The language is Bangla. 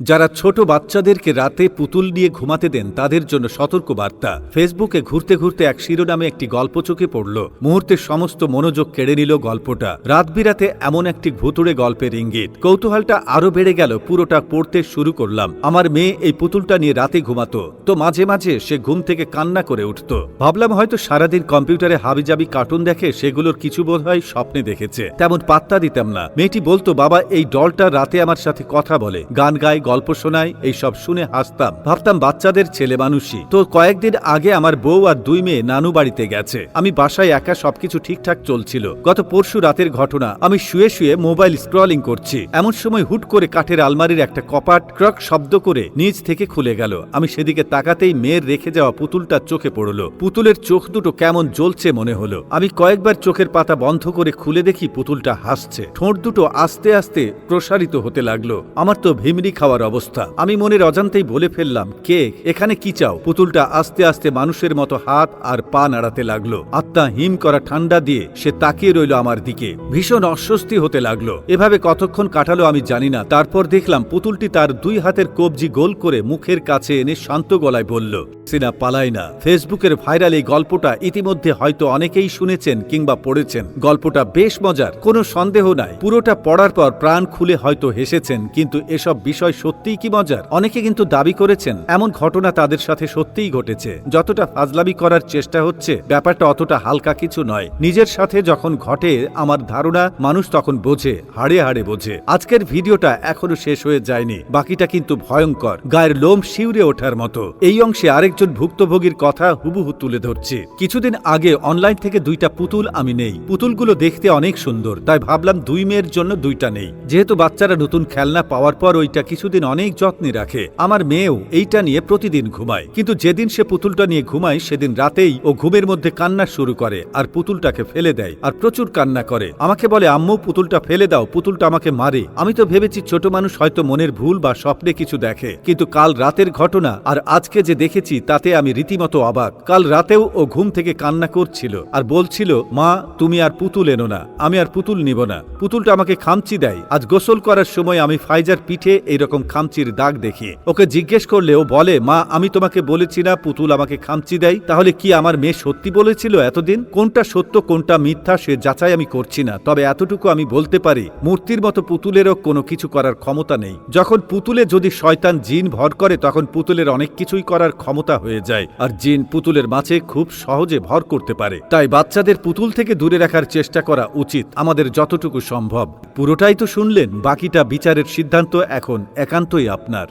যারা ছোট বাচ্চাদেরকে রাতে পুতুল নিয়ে ঘুমাতে দেন, তাদের জন্য সতর্ক বার্তা ফেসবুকে ঘুরতে ঘুরতে এক শিরোনামে একটি গল্প চোখে পড়ল। মুহূর্তে সমস্ত মনোযোগ কেড়ে নিল গল্পটা। রাত বিরাতে এমন একটি ভুতুড়ে গল্পের ইঙ্গিত। কৌতূহলটা আরও বেড়ে গেল, পুরোটা পড়তে শুরু করলাম। আমার মেয়ে এই পুতুলটা নিয়ে রাতে ঘুমাতো, তো মাঝে মাঝে সে ঘুম থেকে কান্না করে উঠত। ভাবলাম হয়তো সারাদিন কম্পিউটারে হাবিজাবি কার্টুন দেখে সেগুলোর কিছু বোধ হয় স্বপ্নে দেখেছে। তেমন পাত্তা দিতাম না। মেয়েটি বলতো, বাবা, এই ডলটা রাতে আমার সাথে কথা বলে, গান গায় গল্প শোনায় এইসব শুনে হাসতাম। ভাবতাম বাচ্চাদের ছেলে মানুষই। তো কয়েকদিন আগে আমার বউ আর দুই মেয়ে নানু বাড়িতে গেছে। আমি বাসায় একা সবকিছু ঠিকঠাক চলছিল। গত পরশু রাতের ঘটনা। আমি শুয়ে শুয়ে মোবাইল স্ক্রলিং করছি। এমন সময় হুট করে কাঠের আলমারির একটা কপাট ক্রক শব্দ করে নিচ থেকে খুলে গেল। আমি সেদিকে তাকাতেই মেয়ের রেখে যাওয়া পুতুলটা চোখে পড়ল। পুতুলের চোখ দুটো কেমন জ্বলছে মনে হলো। আমি কয়েকবার চোখের পাতা বন্ধ করে খুলে দেখি পুতুলটা হাসছে। ঠোঁট দুটো আস্তে আস্তে প্রসারিত হতে লাগল। আমার তো ভিমরি খাওয়ার অবস্থা। আমি মনের অজান্তেই বলে ফেললাম, কে? এখানে কি চাও? পুতুলটা আস্তে আস্তে মানুষের মতো হাত আর পা নাড়াতে লাগল। আত্মা হিম করা ঠান্ডা দিয়ে সে তাকিয়ে রইল আমার দিকে। ভীষণ অস্বস্তি হতে লাগল। এভাবে কতক্ষণ কাটালো আমি জানি না। তারপর দেখলাম পুতুলটি তার দুই হাতের কবজি গোল করে মুখের কাছে এনে শান্ত গলায় বলল, সিনা, পালাই না। ফেসবুকের ভাইরাল এই গল্পটা ইতিমধ্যে হয়তো অনেকেই শুনেছেন কিংবা পড়েছেন। গল্পটা বেশ মজার, কোনো সন্দেহ নাই। পুরোটা পড়ার পর প্রাণ খুলে হয়তো হেসেছেন, কিন্তু এসব বিষয় সত্যিই কি মজার? অনেকে কিন্তু দাবি করেছেন, এমন ঘটনা তাদের সাথে সত্যিই ঘটেছে। যতটা ফাজলামি করার চেষ্টা হচ্ছে, ব্যাপারটা অতটা হালকা কিছু নয়। নিজের সাথে যখন ঘটে আমার ধারণা, মানুষ তখন বোঝে, হাড়ে হাড়ে বোঝে। আজকের ভিডিওটা এখনও শেষ হয়ে যায়নি, বাকিটা কিন্তু ভয়ঙ্কর, গায়ের লোম শিউরে ওঠার মতো। এই অংশে আরেকজন ভুক্তভোগীর কথা হুবহু তুলে ধরছি। কিছুদিন আগে অনলাইন থেকে দুইটা পুতুল আমি নেই। পুতুলগুলো দেখতে অনেক সুন্দর, তাই ভাবলাম দুই মেয়ের জন্য দুইটা নেই। যেহেতু বাচ্চারা নতুন খেলনা পাওয়ার পর ওইটা কিছুদিন অনেক যত্নে রাখে। আমার মেয়েও এইটা নিয়ে প্রতিদিন ঘুমায়। কিন্তু যেদিন সে পুতুলটা নিয়ে ঘুমায়, সেদিন রাতেই ও ঘুমের মধ্যে কান্না শুরু করে আর পুতুলটাকে ফেলে দেয় আর প্রচুর কান্না করে। আমাকে বলে, আম্মু, পুতুলটা ফেলে দাও, পুতুলটা আমাকে মারে। আমি তো ভেবেছি ছোট মানুষ হয়তো মনের ভুল বা স্বপ্নে কিছু দেখে। কিন্তু কাল রাতের ঘটনা আর আজকে যে দেখেছি, তাতে আমি রীতিমতো অবাক। কাল রাতেও ও ঘুম থেকে কান্না করছিল আর বলছিল, মা, তুমি আর পুতুল এনো না, আমি আর পুতুল নিব না। পুতুলটা আমাকে খামচি দেয়। আজ গোসল করার সময় আমি ফাইজার পিঠে এইরকম খামচির দাগ দেখি। ওকে জিজ্ঞেস করলে ও বলে, মা, আমি তোমাকে বলেছি না পুতুল আমাকে খামচি দেয়। তাহলে কি আমার মেয়ে সত্যি বলেছিল এতদিন? কোনটা সত্য, কোনটা মিথ্যা সে যাচাই আমি করছি না। তবে এতটুকু আমি বলতে পারি, মূর্তির মতো পুতুলেরও কোনো কিছু করার ক্ষমতা নেই। যখন পুতুলে যদি শয়তান জিন ভর করে, তখন পুতুলের অনেক কিছুই করার ক্ষমতা হয়ে যায়। আর জিন পুতুলের মাঝে খুব সহজে ভর করতে পারে। তাই বাচ্চাদের পুতুল থেকে দূরে রাখার চেষ্টা করা উচিত, আমাদের যতটুকু সম্ভব। পুরোটাই তো শুনলেন, বাকিটা বিচারের সিদ্ধান্ত এখন একান্তই আপনার।